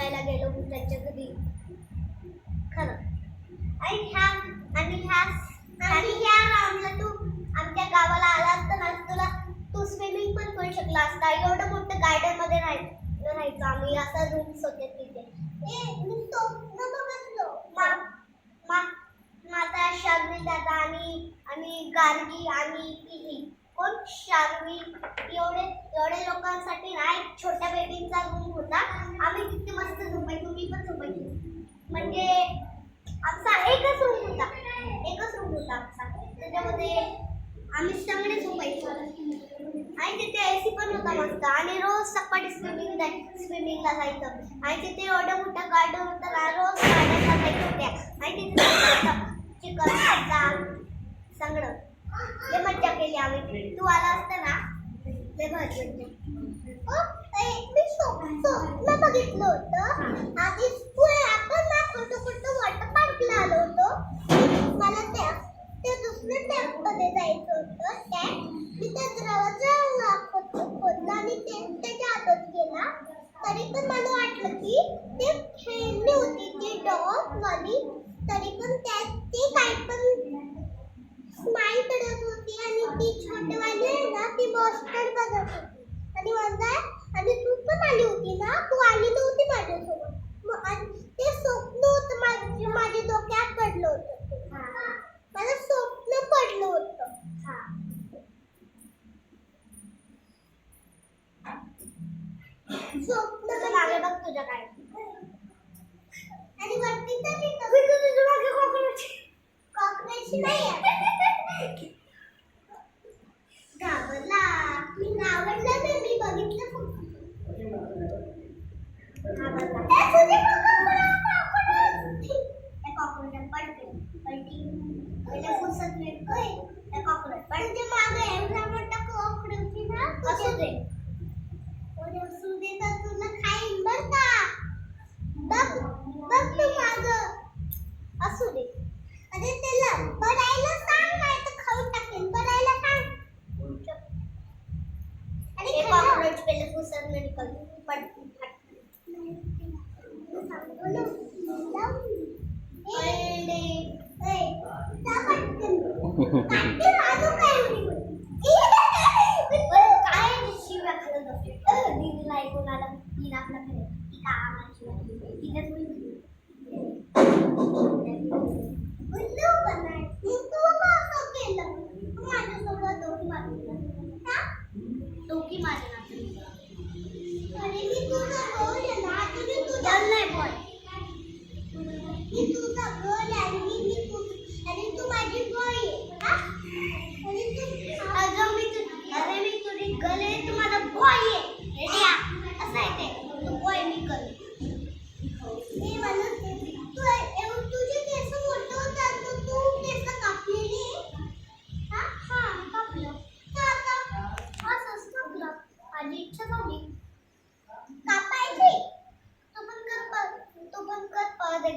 बघायला गेलो मी त्यांच्या घरी खरं आणि ह्या आणि ह्या आणि ह्या राऊंडला तू आमच्या गावाला आला असता ना तुला तू स्विमिंग पण करू शकला असता एवढं मोठं गार्डन गार्डनमध्ये राहायचं राहायचं आम्ही असा रूम होते होता मस्त आणि रोज सकाळी स्विमिंग स्विमिंगला जायचं आणि तिथे एवढं मोठं गार्डन होतं ना रोज गार्डन जायचं होत्या आणि तिथे चिकन खायचा सगळं ते मज्जा केली आम्ही तू आला असत ना ते मजा मी बघितलं होतं आधी आपण ना खोटं खोटं वॉटर वाले ना ती बॉस्टन बघत होती आणि म्हणताय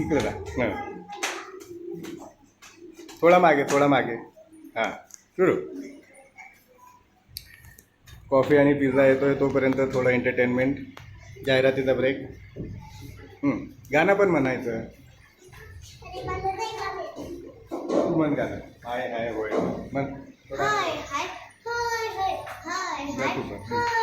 इकडे जा थोडा मागे थोडा मागे हां सुरू कॉफी आणि पिझ्झा येतोय तोपर्यंत थोडं एंटरटेनमेंट जाहिरातीचा ब्रेक गाणं पण म्हणायचं तू म्हण गाणं हाय हाय होय हाय हाय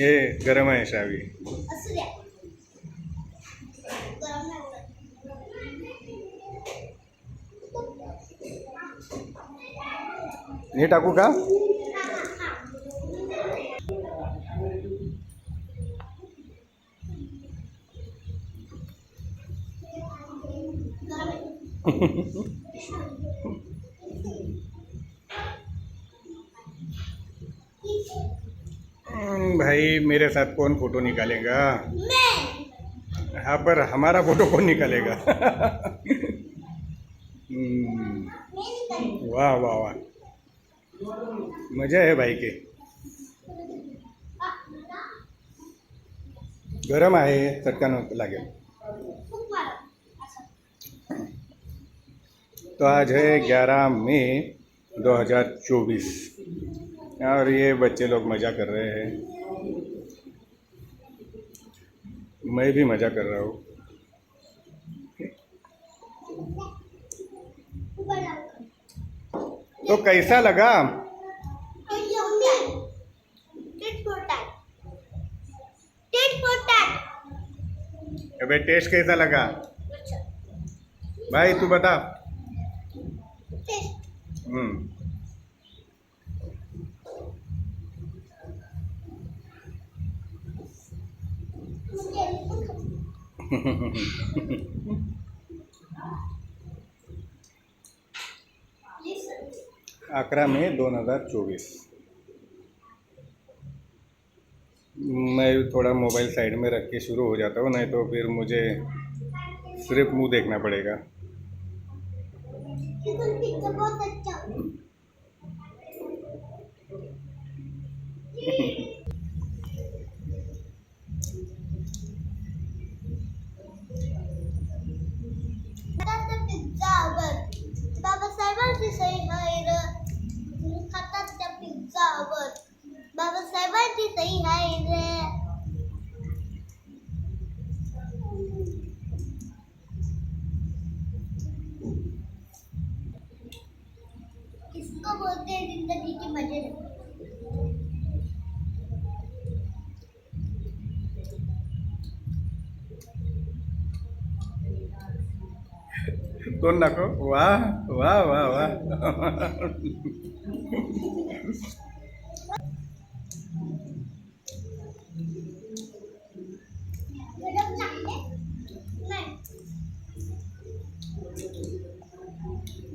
हे गरम आहे शावी हे टाकू का साथ कौन फोटो निकालेगा हाँ पर हमारा फोटो कौन निकालेगा हम्म। वाह वाह वाह मजा है भाई के गरम है चटका लगे तो आज है 11 मई 2024 और ये बच्चे लोग मज़ा कर रहे हैं मैं भी मज़ा कर रहा हूँ तो कैसा लगा अबे टेस्ट कैसा लगा अच्छा। भाई तू बता आकरा में दोन हजार चौबीस मैं थोड़ा मोबाइल साइड में रख के शुरू हो जाता हूँ नहीं तो फिर मुझे सिर्फ मुंह देखना पड़ेगा अच्छा। तोंड दाखव वा वा वा वा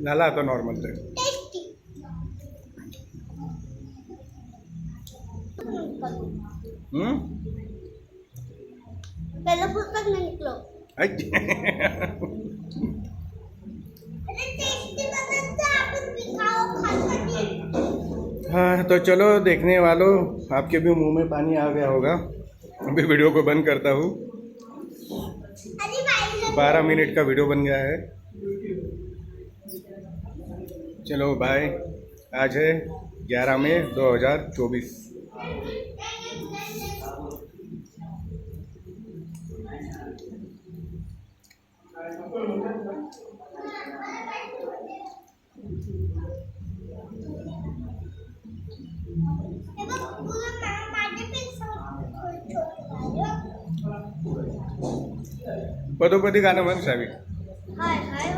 झाला आता नॉर्मल ते पहिलं पुस्तक निघलो तो चलो देखने वालों आपके भी मुंह में पानी आ गया होगा अभी वीडियो को बंद करता हूँ बारह मिनट का वीडियो बन गया है चलो बाय आज है ग्यारह मई दो हज़ार चौबीस Thank you. पदोपदी गाणं म्हणून सावी हाय हाय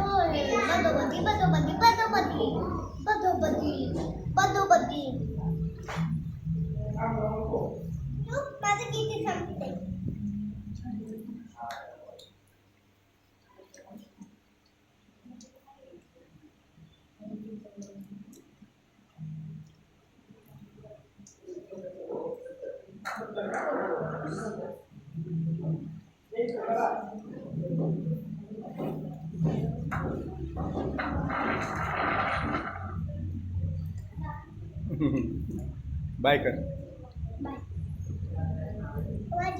Bye, cara.